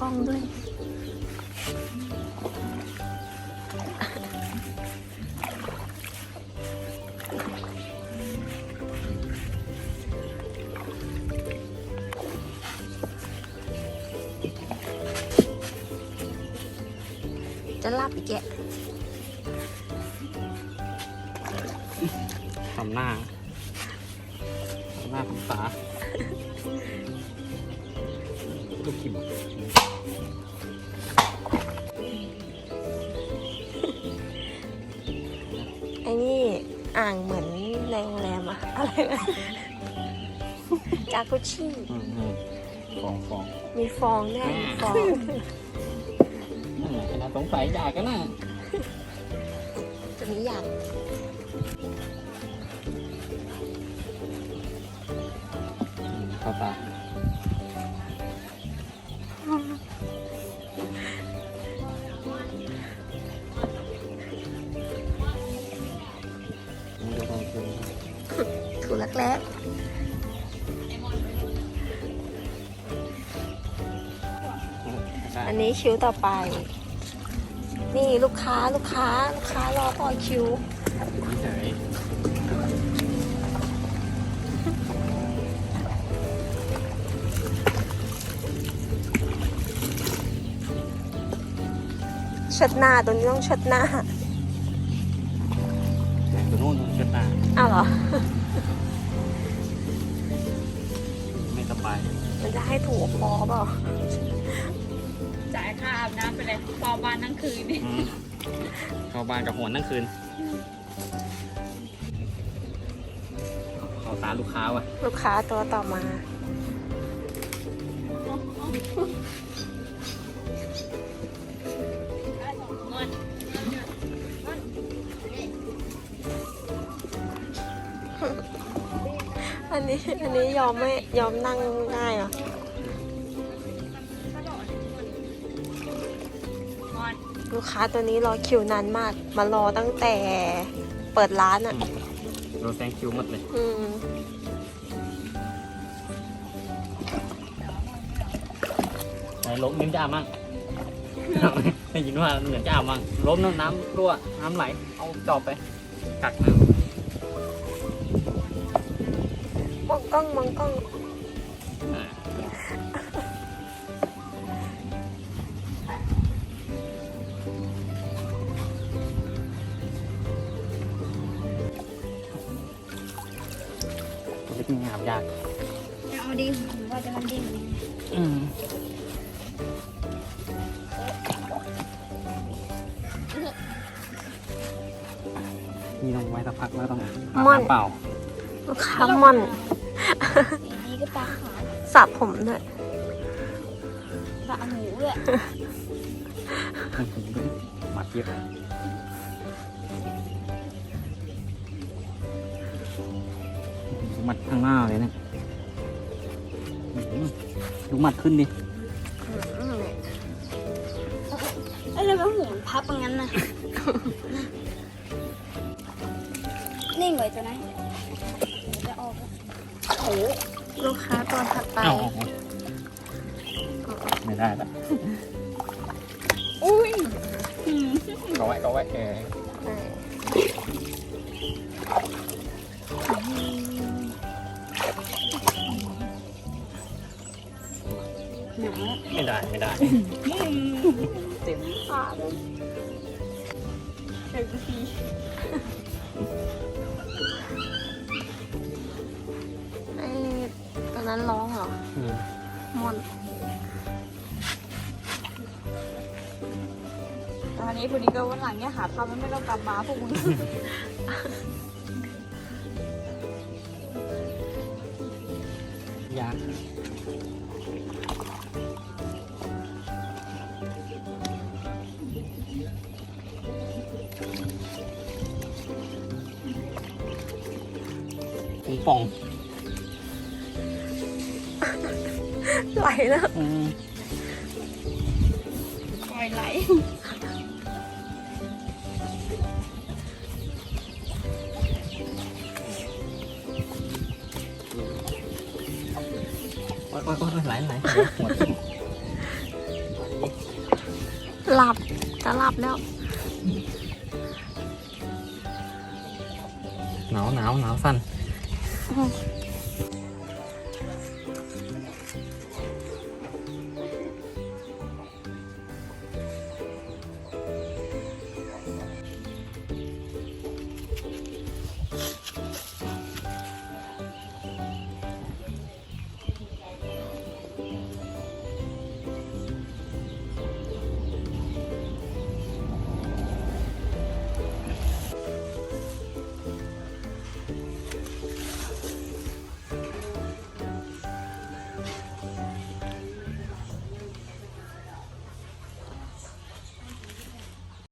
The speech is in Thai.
กล้องด้วย จะลับอีกแกทำหน้าทำหน้าทำตา ลูกขิมไอ้นี่อ่างเหมือนในโรงแรมอะอะไรนะจากุชิอืมอืมฟองฟองมีฟองด้วยมีฟองนั่นแหละขนาดสงสัยอยากกันนะจะมีอยากอืมเข้าตา ถูกแรกๆอันนี้คิวต่อไป นี่ลูกค้าลูกค้าลูกค้ารอต่อคิวเฉยเช็ดหน้าตัวนี้ต้องเช็ดหน้าตัวนู้นเชิดหน้าอ้าวเหรอ ไม่สบายมันจะให้ถูกคอเปล่าจ่ายค่าอาบน้ำไปเลยปอบ้านทั้งคืนนี่อืมเข้าบ้านกับหวนทั้งคืน เข้าตาลูกค้าว่ะ ลูกค้าตัวต่อมา อันนี้อันนี้ยอมไม่ยอมนั่งง่ายเหรองอนลูกค้าตัวนี้รอคิวนานมาก มารอตั้งแต่เปิดร้านอะโดนแซงคิวหมดเลยอืมไหนล้มนิ้มจะอาบมั่งได้ยินว่าเหมือนจะอาบมั่งล้มน้ำน้ำรั่วน้ำไหล เอาจอบไปกักน้ม ล้องมองกล้องำอ่าตัวเล็กนี่อาบยากเอาดิหรือว่าจะมันดิ้นอืมนี่ต้องไว้สักพักแล้วต้องอาบม่อน น้ำเปล่าลูกค้าม่อน สีนี้ก็ตาขาวสระผมด้วยตาหมูด้วยหมัดเย็บหมัดข้างหน้าเลยเนะอื้อหือดูหมัดขึ้นดิเอ้ยแล้วหูมันพับอย่างนั้นน่ะนิ่งไว้ตัวนั้นจะออกแล้วโอ้ ลูกค้าตัวถัดไป เอาไม่ได้ละอุ้ยก็ไว้ก็ไว้เออหนาไม่ได้ไม่ได้เต็มขาเลยเดี๋ยวที นนั้นร้องเหรออืมม่อนตอนนี้พอดีก็วันหลังเนี่ยหาทำแล้วไม่ต้องกลับมาพวกมึงยากปุงป่อง ไหลแล้วอืมปล่อยไหลโอ๊ยโอ๊ยโอ๊ยไหลไหลหัวทิ่มหลับจะหลับแล้วหนาวหนาวหนาวสั่นอืม